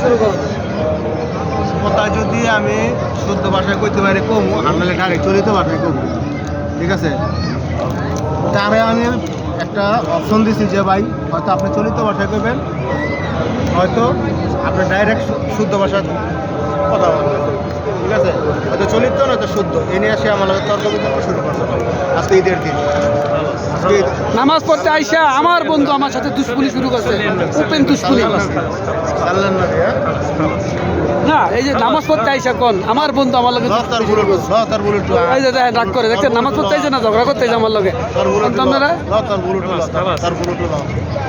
শুরু কথা যদি আমি শুদ্ধ ভাষায় কইতে পারি, কমু। আমরা ডাইরেক্ট চলিত ভাষায় কমু। ঠিক আছে? তারে আমি একটা অপশন দিছি যে, ভাই, হয়তো আপনি চলিত ভাষায় কইবেন, হয়তো আপনি ডাইরেক্ট শুদ্ধ ভাষায় কথা বলবেন। হয়তো না তো শুদ্ধ। এ নিয়ে আসে আমার তর্ক বিতর্ক শুরু করতে আজকে ঈদের দিন। নামাজ পড়তে আইসা আমার বন্ধু আমার সাথে দুষ্পুলি শুরু করছে। ওপেন দুষ্পুলি এই যে নামাজ পড়তে আইসা কোন? আমার বন্ধু আমার লগে তার তার এই যে দেখেন রাগ করে দেখছেন নামাজ পড়তে আইসা না ঝগড়া করতে আইসা আমার লগে? তার আপনারা? তার তার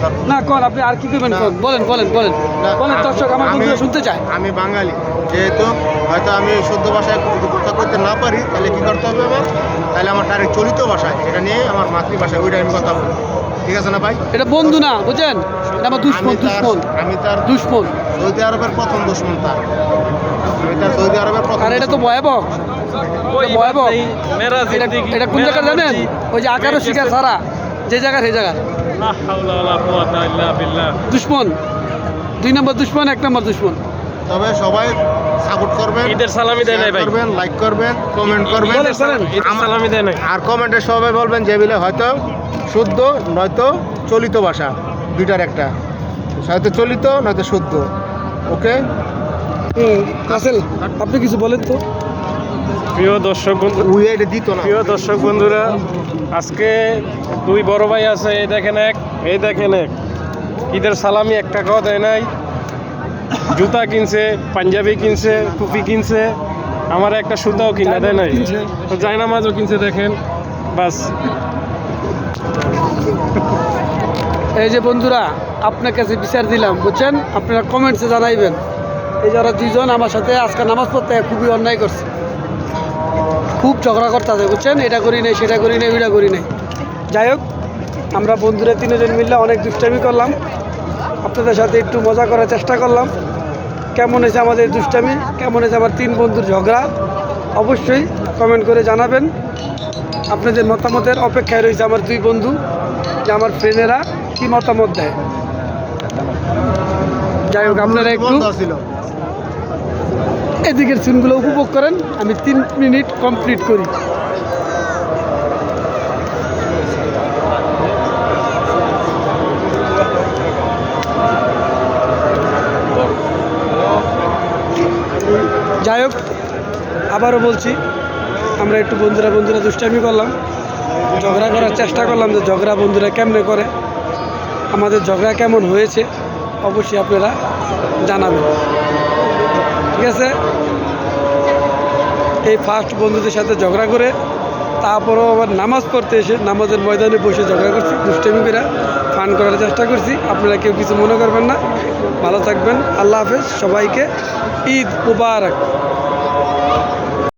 তার না কোন আপনি আর কি করবেন কোন? বলেন বলেন বলেন। বলেন দর্শক আমার আমি- বন্ধুরা শুনতে চায়। আমি বাঙালি যেহেতু হয়তো আমি শুদ্ধ ভাষায় কথা করতে না পারি তাহলে কি করতে হবে তাহলে আমার ডাইরেক্ট চলিত ভাষায় এটা নিয়ে আমার মাতৃভাষায় ওইটা আমি কথা বলব। ঠিক আছে না ভাই? এটা বন্ধু না বুঝেন এটা আমার দুশ্মন দুশ্মন। আমি তার দুশ্মন। সৌদি আরবের প্রথম দুশ্মন তার। আমি তার সৌদি আরবের প্রথম আর এটা তো। ভয়াবহ। ভয়াবহ। এটা এটা কোন জায়গা জানেন? ওই যে আকারও শিকার সারা। যে জায়গা সেই জায়গা। দুশ্মন। দুই নম্বর দুশ্মন এক নম্বর দুশ্মন। তবে সবাই সাপোর্ট করবেন ঈদের সালামি দেয় নাই ভাই। করবেন লাইক করবেন কমেন্ট করবেন। সালামি দেয় নাই আর কমেন্টে সবাই বলবেন যে বিলে হয়তো শুদ্ধ নয়তো চলিত ভাষা দুইটার একটা। হয়তো চলিত নয়তো শুদ্ধ। ওকে কাসেল আপনি কিছু বলেন তো। প্রিয় দর্শক বন্ধু উই এটা দিত না। প্রিয় দর্শক বন্ধুরা আজকে দুই বড় ভাই আছে এই দেখেন এক এই দেখেন এক। ঈদের সালামি এক টাকাও দেয় নাই। জুতা কিনছে পাঞ্জাবি কিনছে টুপি কিনছে আমার একটা সুতাও কিনা দেয় নাই। জায়নামাজও কিনছে। দেখেন বাস। এই যে বন্ধুরা আপনার কাছে বিচার দিলাম বুঝছেন? আপনারা কমেন্টসে জানাইবেন। এই যারা দুইজন আমার সাথে আজকে নামাজ পড়তে খুবই অন্যায় করছে। খুব ঝগড়া করতেছে বুঝছেন? এটা করি নাই সেটা করি নাই ওইটা করি নাই। যাই হোক আমরা বন্ধুরা তিনজন মিললে অনেক দুষ্টামি করলাম। আপনাদের সাথে একটু মজা করার চেষ্টা করলাম। কেমন হয়েছে আমাদের দুষ্টামি? কেমন হয়েছে আমার তিন বন্ধুর ঝগড়া? অবশ্যই কমেন্ট করে জানাবেন। আপনাদের মতামতের অপেক্ষায় রয়েছে আমার দুই বন্ধু যে আমার ফ্রেন্ডেরা কি মতামত দেয়। যাই হোক আপনারা একটু ছিল। এদিকের সিনগুলো উপভোগ করেন। আমি তিন মিনিট কমপ্লিট করি। যাই হোক, আবারও বলছি, আমরা একটু বন্ধুরা বন্ধুরা দুষ্টামি করলাম। ঝগড়া করার চেষ্টা করলাম যে ঝগড়া বন্ধুরা কেমনে করে, আমাদের ঝগড়া কেমন হয়েছে, অবশ্যই আপনারা জানাবেন। ঠিক আছে? এই ফার্স্ট বন্ধুদের সাথে ঝগড়া করে, তারপরও আবার নামাজ পড়তে এসে, নামাজের ময়দানে বসে ঝগড়া করছি, দুষ্টামি করে। ফান করার চেষ্টা করছি। আপনারা কেউ কিছু মনে করবেন না। ভালো থাকবেন। আল্লাহ হাফেজ। সবাইকে ঈদ মুবারক।